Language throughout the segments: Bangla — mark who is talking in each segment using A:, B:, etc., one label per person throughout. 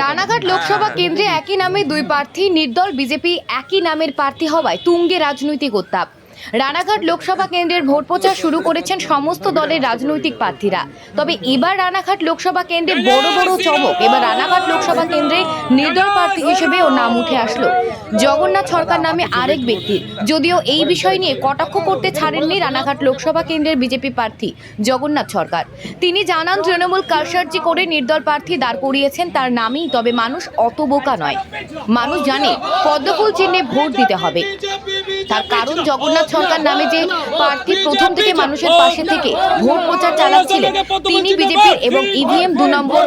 A: রানাঘাট লোকসভা কেন্দ্রে একই নামে দুই প্রার্থী, নির্দল বিজেপি একই নামের প্রার্থী হওয়ায় তুঙ্গে রাজনৈতিক উত্তাপ। রানাঘাট লোকসভা কেন্দ্রের ভোট প্রচার শুরু করেছেন সমস্ত দলের রাজনৈতিক প্রার্থীরা। তবে এবার রানাঘাট লোকসভা কেন্দ্রে বড় বড় চমক, এবার রানাঘাট লোকসভা কেন্দ্রে নির্দল প্রার্থী হিসেবে ও নাম উঠে আসলো। জগন্নাথ সরকার নামে আরেক ব্যক্তির। যদিও এই বিষয় নিয়ে কটাক্ষ করতে ছাড়েননি রানাঘাট লোকসভা কেন্দ্রের বিজেপি প্রার্থী জগন্নাথ সরকার। তিনি জানান, তৃণমূল কারসার্জি করে নির্দল প্রার্থী দাঁড় করিয়েছেন, তার নামেই তবে মানুষ অত বোকা নয়। মানুষ জানে, পদ্মফুল চিহ্নে ভোট দিতে হবে। তার কারণ জগন্নাথ সরকার নামে যে প্রার্থী প্রথম থেকে মানুষের পাশে থেকে ভোট প্রচার চালাচ্ছিলেন তিনি বিজেপির এবং ইভিএম দু নম্বর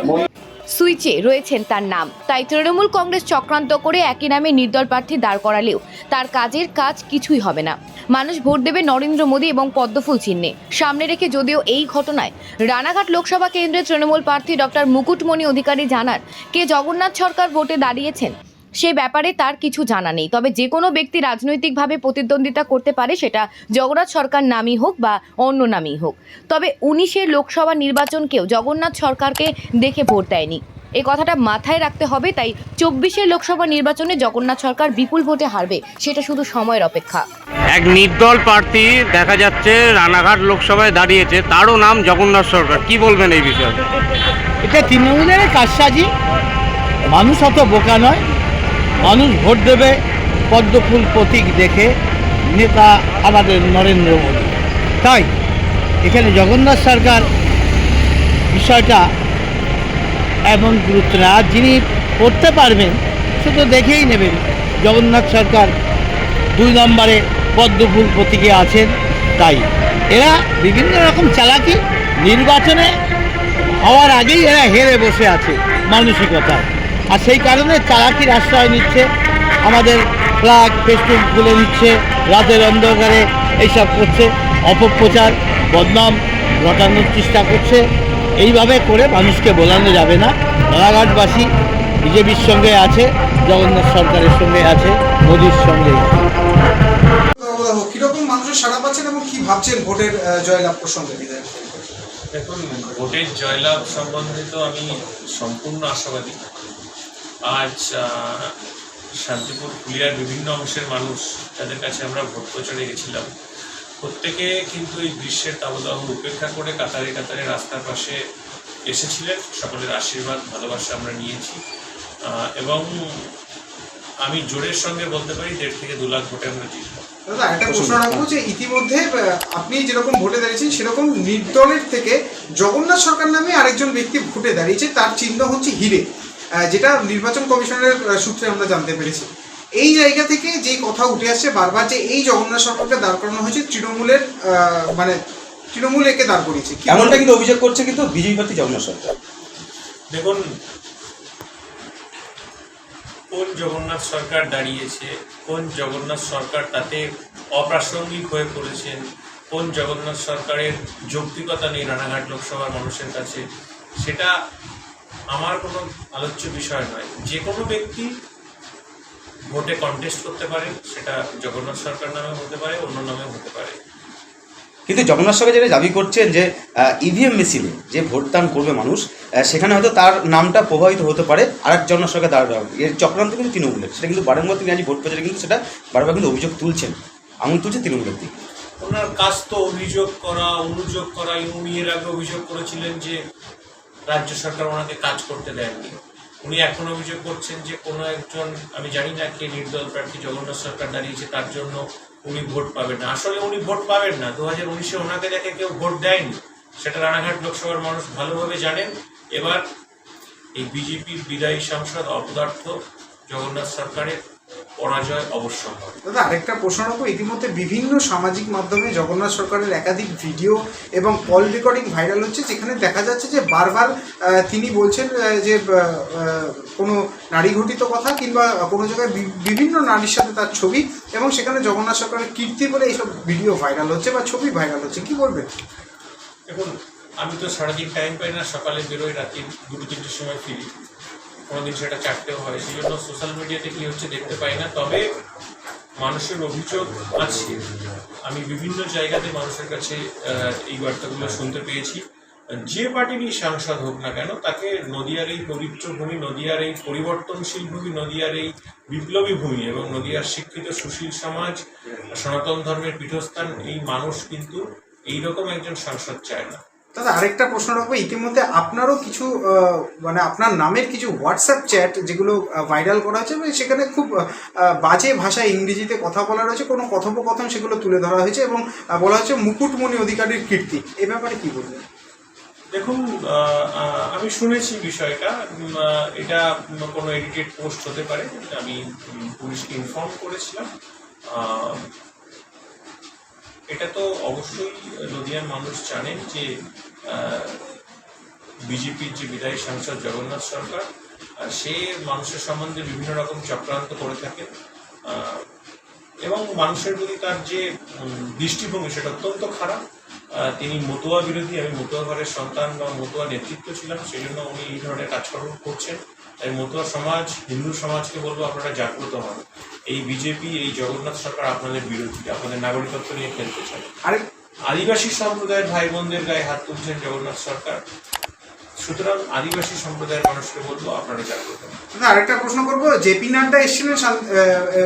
A: সুইচে রয়েছেন তার নাম তাই তৃণমূল কংগ্রেস চক্রান্ত করে একই নামে নির্দল প্রার্থী দাঁড় করালেও তার কাজের কাজ কিছুই হবে না মানুষ ভোট দেবে নরেন্দ্র মোদী এবং পদ্মফুল চিহ্নে সামনে রেখে যদিও এই ঘটনায় রানাঘাট লোকসভা কেন্দ্রের তৃণমূল প্রার্থী ডক্টর মুকুটমণি অধিকারী জানান কে জগন্নাথ সরকার ভোটে দাঁড়িয়েছেন সে ব্যাপারে তার কিছু জানা নেই। তবে যে কোনো ব্যক্তি রাজনৈতিকভাবে প্রতিদ্বন্দ্বিতা করতে পারে সেটা জগন্নাথ সরকার নামই হোক বা অন্য নামই হোক। তবে উনিশের লোকসভা নির্বাচনকেও জগন্নাথ সরকারকে দেখে ভোট দেয়নি। এই কথাটা মাথায় রাখতে হবে তাই চব্বিশের লোকসভা নির্বাচনে জগন্নাথ সরকার বিপুল ভোটে হারবে সেটা শুধু সময়ের অপেক্ষা।
B: এক নির্দল প্রার্থী দেখা যাচ্ছে রানাঘাট লোকসভায় দাঁড়িয়েছে তারও নাম জগন্নাথ সরকার। কি বলবেন এই বিষয়ে?
C: এটা তৃণমূলের কারসাজি মানুষ অত বোকা নয়। মানুষ ভোট দেবে, পদ্মফুল প্রতীক দেখে নেতা আমাদের নরেন্দ্র মোদী। তাই এখানে জগন্নাথ সরকার বিষয়টা এমন গুরুত্ব না। যিনি করতে পারবেন, সে তো দেখেই নেবেন, জগন্নাথ সরকার দুই নম্বরে পদ্মফুল প্রতীকে আছেন। তাই এরা বিভিন্ন রকম চালাকি, নির্বাচনে হওয়ার আগেই এরা হেরে বসে আছে মানসিকতায়। আর সেই কারণে চালাকির আশ্রয় নিচ্ছে আমাদের ফ্ল্যাগ ফেস্টুন খুলে নিচ্ছে রাতের অন্ধকারে এইসব করছে অপপ্রচার বদনাম ঘটানোর চেষ্টা করছে। এইভাবে করে মানুষকে বোলানো যাবে না। রানাঘাটবাসী বিজেপির সঙ্গে আছে জগন্নাথ সরকারের সঙ্গে আছে মোদির সঙ্গে
D: কীরকম মানুষের সাড়া পাচ্ছেন এবং কি ভাবছেন ভোটের জয়লাভ প্রসঙ্গে
E: দেখুন ভোটের জয়লাভ সম্বন্ধে তো আমি সম্পূর্ণ আশাবাদী। আজ শান্তিপুর পুলিয়ার বিভিন্ন অংশের মানুষ যাদের কাছে আমরা ভোট প্রচারে গেছিলাম। প্রত্যেকে কিন্তু এই গ্রীষ্মের তাবদাহ উপেক্ষা করে কাতারে কাতারে রাস্তার পাশে এসেছিলেন। সকলের আশীর্বাদ, ভালোবাসা আমরা নিয়েছি। এবং আমি জোরের সঙ্গে বলতে পারি, দেড় থেকে দু লাখ ভোটে আমরা জিতব
D: দাদা, একটা প্রশ্ন রাখব যে ইতিমধ্যে আপনি যেরকম ভোটে দাঁড়িয়েছেন, সেরকম নির্দলের থেকে জগন্নাথ সরকার নামে আরেকজন ব্যক্তি ভোটে দাঁড়িয়েছে, তার চিহ্ন হচ্ছে হিরে। যেটা নির্বাচন কমিশনের সূত্রে আমরা জানতে পেরেছি। এই জায়গা থেকে যে কথা উঠে আসছে বারবার যে এই জগন্নাথ সরকারকে দাঁড় করানো হয়েছে তৃণমূলের মানে তৃণমূল একে দাঁড় করিয়েছে। কি
F: এমনটা কিন্তু অভিযোগ করছে কিন্তু বিজেপি প্রার্থী জগন্নাথ সরকার।
E: দেখুন কোন জগন্নাথ সরকার দাঁড়িয়েছে কোন জগন্নাথ সরকার তাতে অপ্রাসঙ্গিক হয়ে পড়েছেন কোন জগন্নাথ সরকারের যৌক্তিকতা নেই রানাঘাট লোকসভার মানুষের কাছে সেটা আমার কোনো আলোচ্য বিষয় নয়। যে কোনো ব্যক্তি ভোটে কন্টেস্ট করতে পারে সেটা জগন্নাথ সরকার নামে হতে পারে অন্য নামেও হতে পারে।
F: কিন্তু জগন্নাথ সরকার যেটা দাবি করছেন যে ইভিএম মেশিনে যে ভোটদান করবে মানুষ সেখানে হয়তো তার নামটা প্রভাবিত হতে পারে আর এক জগন্নাথ সরকার দাঁড়াবে এর চক্রান্ত কিন্তু তৃণমূলের সেটা কিন্তু বারংবার তিনি আজ ভোট প্রচারে কিন্তু সেটা বারবার কিন্তু অভিযোগ তুলছেন আঙুল তুলছে তৃণমূলের দিকে।
E: ওনার কাজ তো অভিযোগ করা অনুযোগ করা উনি এর আগে অভিযোগ করেছিলেন যে রাজ্য সরকার ওনাকে কাজ করতে দেয়নি। উনি এখন অভিযোগ করছেন যে কোনো একজন, আমি জানি না কে নির্দল প্রার্থী জগন্নাথ সরকার দাঁড়িয়েছে, তার জন্য উনি ভোট পাবেন না। আসলে উনি ভোট পাবেন না। দু হাজার উনিশে ওনাকে দেখে কেউ ভোট দেয়নি। সেটা রানাঘাট লোকসভার মানুষ ভালোভাবে জানেন। এবার এই বিজেপির বিদায়ী সাংসদ অপদার্থ জগন্নাথ সরকারের পরাজয় অবশ্যই হবে
D: দাদা আরেকটা প্রশ্ন রাখব। ইতিমধ্যে বিভিন্ন সামাজিক মাধ্যমে জগন্নাথ সরকারের একাধিক ভিডিও এবং কল রেকর্ডিং ভাইরাল হচ্ছে যেখানে দেখা যাচ্ছে যে বারবার তিনি বলছেন যে কোনো নারী ঘটিত কথা কিংবা কোনো জায়গায় বিভিন্ন নারীর সাথে তার ছবি এবং সেখানে জগন্নাথ সরকারের কীর্তি বলে এইসব ভিডিও ভাইরাল হচ্ছে বা ছবি ভাইরাল হচ্ছে। কি বলবেন?
E: দেখুন আমি তো সারাদিন টাইম পাই না সকালে বেরোই রাতে দুটো তিনটের সময় ফিরি। কোনোদিন সেটা চারটেও হয়। সেই জন্য সোশ্যাল মিডিয়াতে কী হচ্ছে দেখতে পাই না, তবে মানুষের অভিযোগ আছে। আমি বিভিন্ন জায়গাতে মানুষের কাছে এই বার্তাগুলো শুনতে পেয়েছি। যে পার্টিরই সাংসদ হোক না কেন, তাকে নদিয়ার এই পবিত্র ভূমি, নদিয়ার এই পরিবর্তনশীল ভূমি, নদিয়ার এই বিপ্লবী ভূমি এবং নদিয়ার শিক্ষিত সুশীল সমাজ, সনাতন ধর্মের পীঠস্থান, এই মানুষ কিন্তু এইরকম একজন সাংসদ চায় না।
D: দাদা, আরেকটা প্রশ্ন রাখব। ইতিমধ্যে আপনারও কিছু মানে আপনার নামের কিছু হোয়াটসঅ্যাপ চ্যাট যেগুলো ভাইরাল করা হয়েছে এবং সেখানে খুব বাজে ভাষায় ইংরেজিতে কথা বলা রয়েছে, কোনো কথোপকথন সেগুলো তুলে ধরা হয়েছে এবং বলা হচ্ছে মুকুটমণি অধিকারীর কীর্তি। এ ব্যাপারে কি বলবেন?
E: দেখুন আমি শুনেছি বিষয়টা এটা কোনো এডিটেড পোস্ট হতে পারে, আমি পুলিশকে ইনফর্ম করেছিলাম। এটা তো অবশ্যই নদিয়ার মানুষ জানেন যে বিজেপির যে বিদায়ী সাংসদ জগন্নাথ সরকার সে মানুষের সম্বন্ধে বিভিন্ন রকম চক্রান্ত করে থাকে এবং মানুষের প্রতি তার যে দৃষ্টিভঙ্গি সেটা অত্যন্ত খারাপ। তিনি মতুয়া বিরোধী, আমি মতুয়া ঘরের সন্তান বা মতুয়া নেতৃত্ব ছিলাম সেই জন্য উনি এই ধরনের কাজকর্ম করছেন। তাই মতুয়া সমাজ, হিন্দু সমাজকে বলব আপনারা জাগ্রত হন। এই বিজেপি, এই জগন্নাথ সরকার আপনাদের বিরোধী, আপনাদের নাগরিকত্ব নিয়ে খেলতে চায়।
D: আরেক
E: আদিবাসী সম্প্রদায়ের ভাই বোনদের গায়ে হাত তুলছেন জগন্নাথ সরকার। সুতরাং আদিবাসী সম্প্রদায়ের মানুষকে বলব, আপনারা জাগ্রত
D: দাদা আরেকটা প্রশ্ন করব। জেপি নাড্ডা এসেছিলেন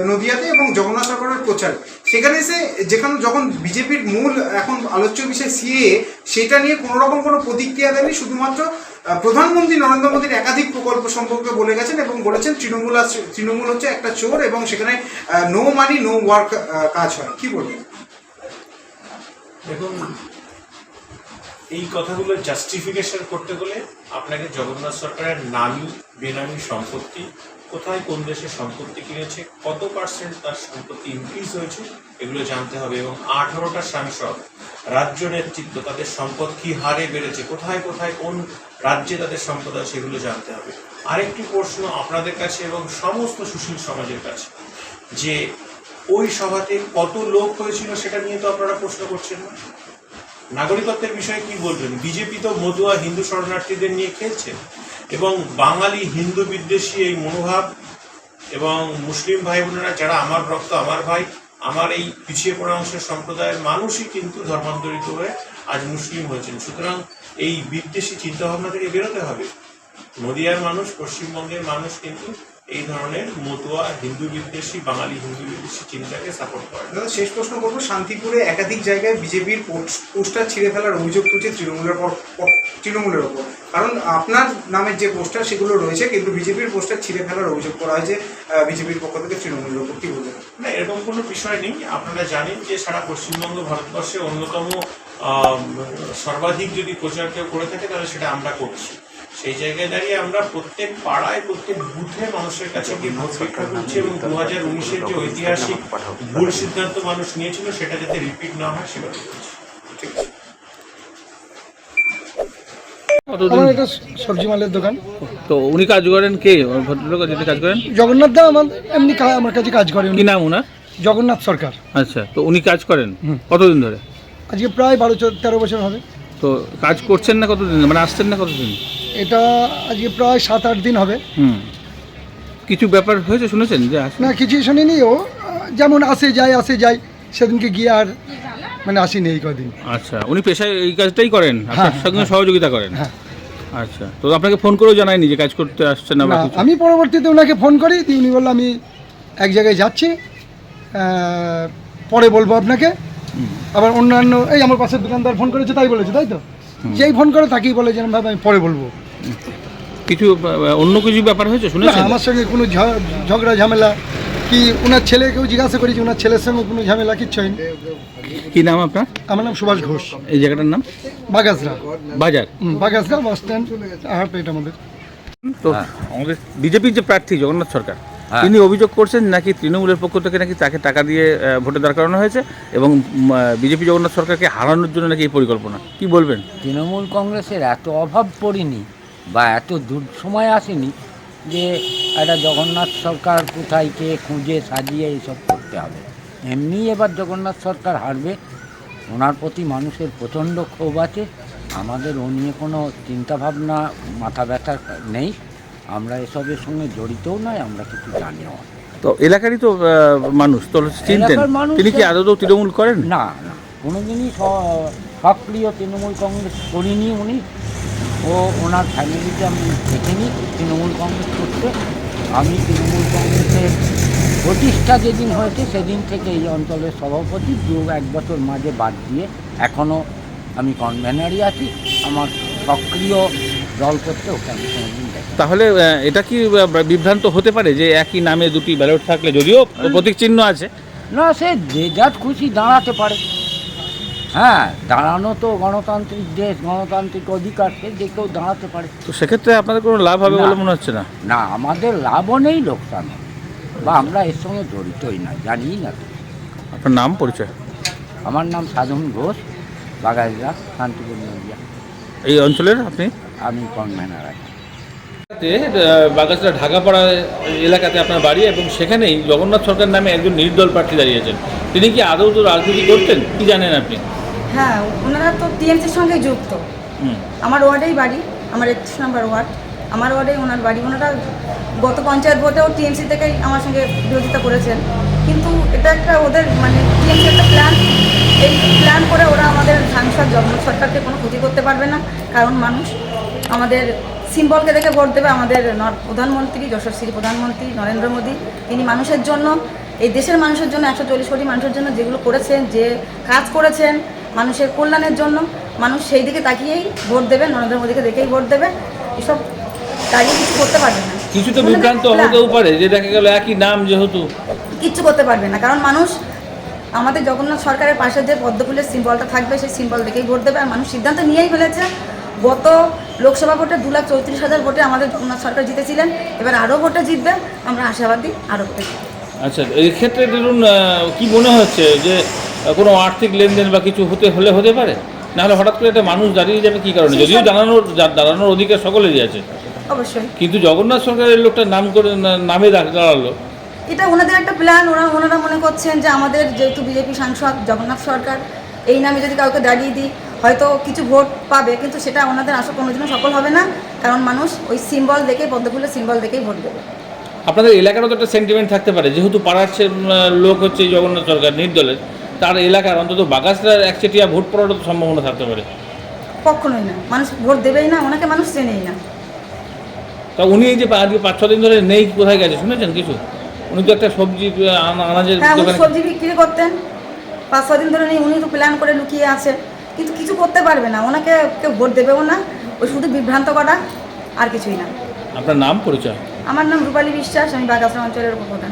D: নদিয়াতে এবং জগন্নাথ সরকারের প্রচার, সেখানে এসে যেখানে যখন বিজেপির মূল এখন আলোচ্য বিষয় সিএ, সেটা নিয়ে কোনো রকম কোনো প্রতিক্রিয়া দেয়নি, শুধুমাত্র প্রধানমন্ত্রী নরেন্দ্র মোদীর একাধিক প্রকল্প সম্পর্কে বলে গেছেন এবং বলেছেন তৃণমূল তৃণমূল হচ্ছে একটা চোর এবং সেখানে নো মানি নো ওয়ার্ক কাজ হয়। কি বলবেন?
E: দেখুন এই কথাগুলো জাস্টিফিকেশন করতে গেলে আপনাকে জগন্নাথ সরকারের নামি, বেনামি সম্পত্তি, কোথায় কোন দেশে সম্পত্তি কিনেছে, কত পার্সেন্ট তার সম্পত্তি ইনক্রিজ হয়েছে, এগুলো জানতে হবে এবং আঠারোটা সাংসদ, রাজ্য নেতৃত্ব, তাদের সম্পদ কি হারে বেড়েছে, কোথায় কোথায় কোন রাজ্যে তাদের সম্পদ আছে সেগুলো জানতে হবে। আরেকটি প্রশ্ন আপনাদের কাছে এবং সমস্ত সুশীল সমাজের কাছে, যে ওই সভাতে কত লোক হয়েছিল সেটা নিয়ে তো আপনারা প্রশ্ন করছেন না। নাগরিকত্বের বিষয়ে কি বলবেন? বিজেপি তো মধুয়া হিন্দু শরণার্থীদের নিয়ে খেলছে এবং বাঙালি হিন্দু বিদ্বেষী এই মনোভাব এবং মুসলিম ভাই বোনেরা যারা আমার রক্ত আমার ভাই, আমার এই পিছিয়ে পড়া অংশের সম্প্রদায়ের মানুষই কিন্তু ধর্মান্তরিত হয়ে আজ মুসলিম হয়েছেন। সুতরাং এই বিদ্বেষী চিন্তাভাবনা থেকে বেরোতে হবে। নদিয়ার মানুষ, পশ্চিমবঙ্গের মানুষ কিন্তু এই ধরনের মতুয়া হিন্দু বিদ্বেষী বাঙালি হিন্দু বিদ্বেষী চিন্তাকে সাপোর্ট করে।
D: দাদা শেষ প্রশ্ন করব। শান্তিপুরে একাধিক জায়গায় বিজেপির পোস্টার ছিঁড়ে ফেলার অভিযোগ তুলছে তৃণমূলের পর তৃণমূলের ওপর। কারণ আপনার নামের যে পোস্টার সেগুলো রয়েছে কিন্তু বিজেপির পোস্টার ছিঁড়ে ফেলার অভিযোগ করা হয়েছে বিজেপির পক্ষ থেকে তৃণমূলের ওপর। কি বলবেন?
E: না এরকম কোনো বিষয় নেই। আপনারা জানেন যে সারা পশ্চিমবঙ্গ ভারতবর্ষে অন্যতম সর্বাধিক যদি প্রচার কেউ করে থাকে তাহলে সেটা আমরা করছি। সেই জায়গায় দাঁড়িয়ে আমরা প্রত্যেক পাড়ায় প্রত্যেক বুথে মানুষের কাছে গিয়ে ভোট ভিক্ষা করছি এবং দু হাজার উনিশের যে ঐতিহাসিক ভুল সিদ্ধান্ত মানুষ নিয়েছিল সেটা যাতে রিপিট না হয় সেটা
G: কতদিন?
H: আমার একটা সবজি মালের দোকান।
G: তো উনি কাজ করেন কে? ভদ্রলোক কাজ করেন?
H: জগন্নাথ দা আমার এমনি আমার কাছে কাজ
G: কি নাম ওনার
H: জগন্নাথ সরকার।
G: আচ্ছা তো উনি কাজ করেন? কতদিন ধরে?
H: আজকে প্রায় বারো চো- তেরো বছর হবে।
G: তো কাজ করছেন না কতদিন? মানে আসছেন না কতদিন?
H: এটা আজকে প্রায় সাত আট দিন হবে।
G: হুম। কিছু ব্যাপার হয়েছে শুনেছেন যে
H: না কিছুই শুনিনি। ও যেমন আসে যায় আসে যায় সেদিনকে গিয়ে আর মানে আসিনি এই কদিন।
G: আচ্ছা উনি পেশায় এই কাজটাই করেন? আপনার
H: হ্যাঁ,
G: সঙ্গে
H: হ্যাঁ।
G: সহযোগিতা করেন?
H: হ্যাঁ।
G: আচ্ছা তো আপনাকে ফোন করেও জানায়নি যে কাজ করতে আসছেন না
H: আমি পরবর্তীতে ওনাকে ফোন করি উনি বলল আমি এক জায়গায় যাচ্ছি পরে বলব আপনাকে। আবার অন্যান্য এই আমার পাশের দোকানদার ফোন করেছে তাই বলেছে তাই তো? যেই ফোন করে তাকেই বলে যেরকম ভাবে আমি পরে বলব।
G: কিছু অন্য কিছু ব্যাপার হয়েছে? শুনেছেন?
H: আমার সঙ্গে কোনো ঝ- ঝগড়া ঝামেলা। কি ওনার ছেলেকেও জিজ্ঞাসা করেছি ওনার ছেলের সঙ্গে কোনো ঝামেলা কিচ্ছু হয়নি।
G: কি নাম আপনার?
H: আমার নাম সুভাষ ঘোষ।
G: এই জায়গাটার নাম?
H: বাগাসরা
G: বাজার।
H: হুম, বাগাসরা বাস স্ট্যান্ড আহারপেট আমাদের।
G: তো আমাদের বিজেপির যে প্রার্থী জগন্নাথ সরকার তিনি অভিযোগ করছেন নাকি তৃণমূলের পক্ষ থেকে নাকি তাকে টাকা দিয়ে ভোটে দাঁড় করানো হয়েছে এবং বিজেপি জগন্নাথ সরকারকে হারানোর জন্য নাকি এই পরিকল্পনা? কি বলবেন?
I: তৃণমূল কংগ্রেসের এত অভাব পড়েনি। বা এত দূর সময় আসেনি যে একটা জগন্নাথ সরকার কোথায় কে খুঁজে সাজিয়ে এইসব করতে হবে এমনি এবার জগন্নাথ সরকার হারবে ওনার প্রতি মানুষের প্রচণ্ড ক্ষোভ আছে আমাদের ও নিয়ে কোনো চিন্তাভাবনা মাথা ব্যথা নেই আমরা এসবের সঙ্গে জড়িতও নয় আমরা কিছু জানিও না।
G: তো এলাকারই তো মানুষ তো চিনতেন তিনি কি আদৌ তৃণমূল করেন
I: না না কোনোদিনই সক্রিয় তৃণমূল কংগ্রেস করিনি উনি ও ওনার ফ্যামিলিতে আমি দেখিনি তৃণমূল কংগ্রেস করতে আমি তৃণমূল কংগ্রেসের প্রতিষ্ঠা যেদিন হয়েছে সেদিন থেকে এই অঞ্চলের সভাপতি দু এক বছর মাঝে বাদ দিয়ে এখনও আমি কনভেনারই আছি। আমার সক্রিয় দল করতে ওকে আমি কোনোদিন
G: তাহলে এটা কি বিভ্রান্ত হতে পারে যে একই নামে দুটি ব্যালট থাকলে যদিও প্রতীক চিহ্ন আছে?
I: না সে যে যার খুশি দাঁড়াতে পারে। হ্যাঁ দাঁড়ানো তো গণতান্ত্রিক দেশ গণতান্ত্রিক অধিকার সে যে কেউ দাঁড়াতে পারে।
G: তো সেক্ষেত্রে আপনাদের কোনো লাভ হবে বলে মনে হচ্ছে না?
I: না আমাদের লাভও নেই লোকসান বা আমরা এর সঙ্গে জড়িতই না জানি না তো।
G: আপনার নাম পরিচয়?
I: আমার নাম সাধন ঘোষ বাগাইজা শান্তিপুর নদিয়া।
G: এই অঞ্চলের আপনি?
I: আমি কনভেনার আছি।
G: বাগাসরা ঢাকাপাড়া এলাকাতে আপনার বাড়ি এবং সেখানেই জগন্নাথ সরকার নামে একজন নির্দল প্রার্থী দাঁড়িয়েছেন। তিনি কি আদৌ তো রাজনীতি করতেন? কি জানেন আপনি?
J: হ্যাঁ ওনারা তো টিএমসির সঙ্গে যুক্ত। আমার ওয়ার্ডেই বাড়ি আমার একত্রিশ নম্বর ওয়ার্ড। আমার ওয়ার্ডেই ওনার বাড়ি। ওনারা গত পঞ্চায়েত ভোটেও টিএমসি থেকেই আমার সঙ্গে বিরোধিতা করেছেন। কিন্তু এটা একটা ওদের মানে টিএমসি একটা প্ল্যান। এই প্ল্যান করে ওরা আমাদের সাংসদ জগন্নাথ সরকারকে কোনো ক্ষতি করতে পারবে না কারণ মানুষ আমাদের সিম্বলকে দেখে ভোট দেবে আমাদের প্রধানমন্ত্রী যশস্বী প্রধানমন্ত্রী নরেন্দ্র মোদী। তিনি মানুষের জন্য এই দেশের মানুষের জন্য একশো চল্লিশ কোটি মানুষের জন্য যেগুলো করেছেন যে কাজ করেছেন মানুষের কল্যাণের জন্য মানুষ সেই দিকে তাকিয়েই ভোট দেবে নরেন্দ্র মোদীকে দেখেই ভোট দেবে এসব দাঁড়িয়ে কিছু করতে পারবে না
G: কিছু তো বিভ্রান্ত
J: plan।
G: হতেও পারে যে দেখা গেল একই নাম যেহেতু
J: কিচ্ছু করতে পারবে না কারণ মানুষ আমাদের জগন্নাথ সরকারের পাশে যে পদ্মফুলের সিম্বলটা থাকবে সেই সিম্বল দেখেই ভোট দেবে আর মানুষ সিদ্ধান্ত নিয়েই ফেলেছে গত লোকসভা ভোটে দু লাখ চৌত্রিশ হাজার ভোটে আমাদের জগন্নাথ সরকার জিতেছিলেন এবার আরও ভোটে জিতবে আমরা আশাবাদী আরও ভোটে।
G: আচ্ছা এই ক্ষেত্রে ধরুন কি মনে হচ্ছে যে কোনো আর্থিক লেনদেন বা কিছু হতে হলে হতে পারে? নাহলে হঠাৎ করে একটা মানুষ দাঁড়িয়ে যাবে কি কারণে? যদিও দাঁড়ানোর দাঁড়ানোর অধিকার সকলেরই আছে।
J: অবশ্যই।
G: কিন্তু জগন্নাথ সরকারের লোকটা নাম করে নামে দাঁড়- দাঁড়াল।
J: এটা ওনাদের একটা প্ল্যান ওরা ওনারা মনে করছেন যে আমাদের যেহেতু বিজেপি সাংসদ জগন্নাথ সরকার এই নামে যদি কাউকে দাঁড়িয়ে দিই হয়তো কিছু ভোট পাবে। কিন্তু সেটা ওনাদের আশা কোনোদিনও সফল হবে না। কারণ মানুষ ওই সিম্বল দেখে পদ্মফুলের সিম্বল দেখেই ভোট দেবে।
G: আপনাদের এলাকারও তো একটা সেন্টিমেন্ট থাকতে পারে। যেহেতু পাড়ার লোক হচ্ছে জগন্নাথ সরকার নির্দলের। তার এলাকার অন্তত বাগাসরার একচেটিয়া ভোট পড়ারও তো সম্ভাবনা থাকতে পারে।
J: কখনোই না। মানুষ ভোট দেবেই না ওনাকে মানুষ চেনেই না।
G: তা উনি এই যে আজকে পাঁচ ছ দিন ধরে নেই কোথায় গেছে? শুনেছেন কিছু? উনি তো একটা সবজি আনা- আনাজের
J: হ্যাঁ উনি
G: দোকানে
J: সবজি বিক্রি করতেন। পাঁচ ছ দিন ধরে নেই উনি তো প্ল্যান করে লুকিয়ে আছে। কিন্তু কিছু করতে পারবে না। ওনাকে কেউ ভোট দেবেও না। ওই শুধু বিভ্রান্ত করা আর কিছুই না।
G: আপনার নাম পরিচয়?
J: আমার নাম রূপালী বিশ্বাস আমি বাগাসরা অঞ্চলের উপপ্রধান।